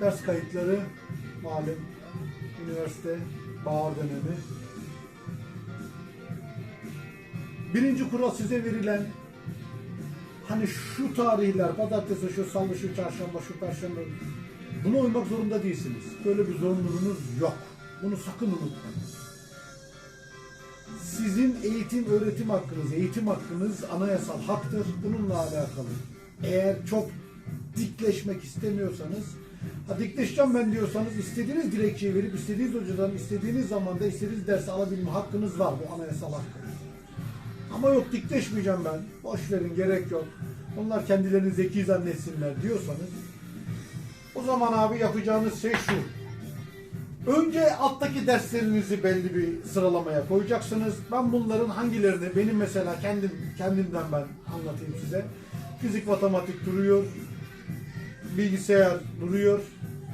Ders kayıtları malum üniversite bahar dönemi. Birinci kural size verilen hani şu tarihler pazartesi, şu salı, şu çarşamba, şu perşembe buna uymak zorunda değilsiniz. Böyle bir zorunluluğunuz yok. Bunu sakın unutmayın. Sizin eğitim öğretim hakkınız, eğitim hakkınız anayasal haktır. Bununla alakalı. Eğer çok dikleşmek istemiyorsanız, ha dikleşeceğim ben diyorsanız istediğiniz dilekçeyi verip istediğiniz hocadan istediğiniz zamanda istediğiniz dersi alabilme hakkınız var. Bu anayasal hakkınız. Ama yok dikleşmeyeceğim ben. Boş verin gerek yok. Onlar kendilerini zeki zannetsinler diyorsanız o zaman abi yapacağınız şey şu. Önce alttaki derslerinizi belli bir sıralamaya koyacaksınız. Ben bunların hangilerini benim mesela kendim kendimden ben anlatayım size. Fizik matematik duruyor. Bilgisayar duruyor.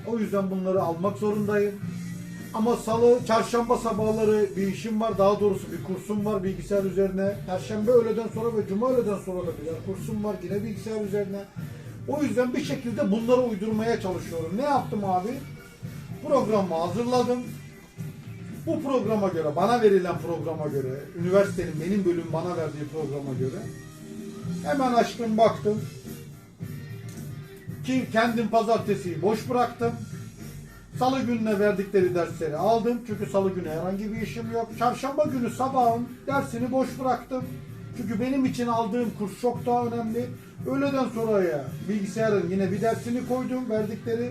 O yüzden bunları almak zorundayım. Ama salı, çarşamba sabahları bir işim var. Daha doğrusu bir kursum var bilgisayar üzerine. Perşembe öğleden sonra ve cuma öğleden sonra da bir kursum var yine bilgisayar üzerine. O yüzden bir şekilde bunları uydurmaya çalışıyorum. Ne yaptım abi? Programı hazırladım. Bu programa göre, bana verilen programa göre, üniversitenin benim bölüm bana verdiği programa göre hemen açtım baktım. Ki kendim pazartesiyi boş bıraktım. Salı gününe verdikleri dersleri aldım. Çünkü salı günü herhangi bir işim yok. Çarşamba günü sabahın dersini boş bıraktım. Çünkü benim için aldığım kurs çok daha önemli. Öğleden sonraya bilgisayarın yine bir dersini koydum verdikleri.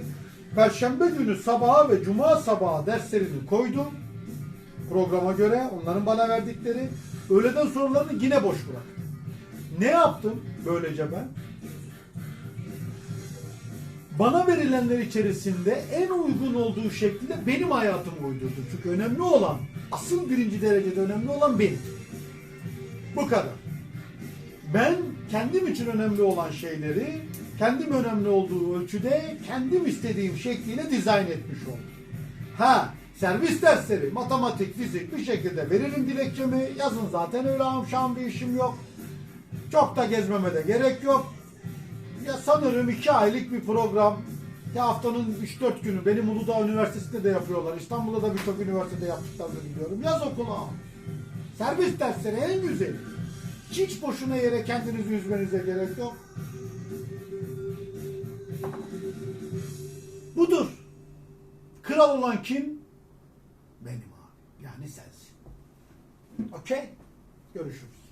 Perşembe günü sabaha ve cuma sabaha derslerini koydum. Programa göre onların bana verdikleri. Öğleden sonralarını yine boş bıraktım. Ne yaptım böylece ben? Bana verilenler içerisinde en uygun olduğu şekilde benim hayatımı uydurdum. Çünkü önemli olan, asıl birinci derecede önemli olan benim. Bu kadar. Ben kendim için önemli olan şeyleri, kendim önemli olduğu ölçüde, kendim istediğim şekliyle dizayn etmiş oldum. Ha, servis dersleri, matematik, fizik bir şekilde veririm dilekçemi. Yazın zaten öyle amşan bir işim yok. Çok da gezmeme de gerek yok. Ya sanırım iki aylık bir program. Ya haftanın 3-4 günü benim Uludağ Üniversitesi'nde de yapıyorlar. İstanbul'da da birçok üniversitede yaptıklarını biliyorum. Yaz okula. Servis dersleri en güzeli. Hiç boşuna yere kendinizi üzmenize gerek yok. Budur. Kral olan kim? Benim abi. Yani sensin. Okey? Görüşürüz.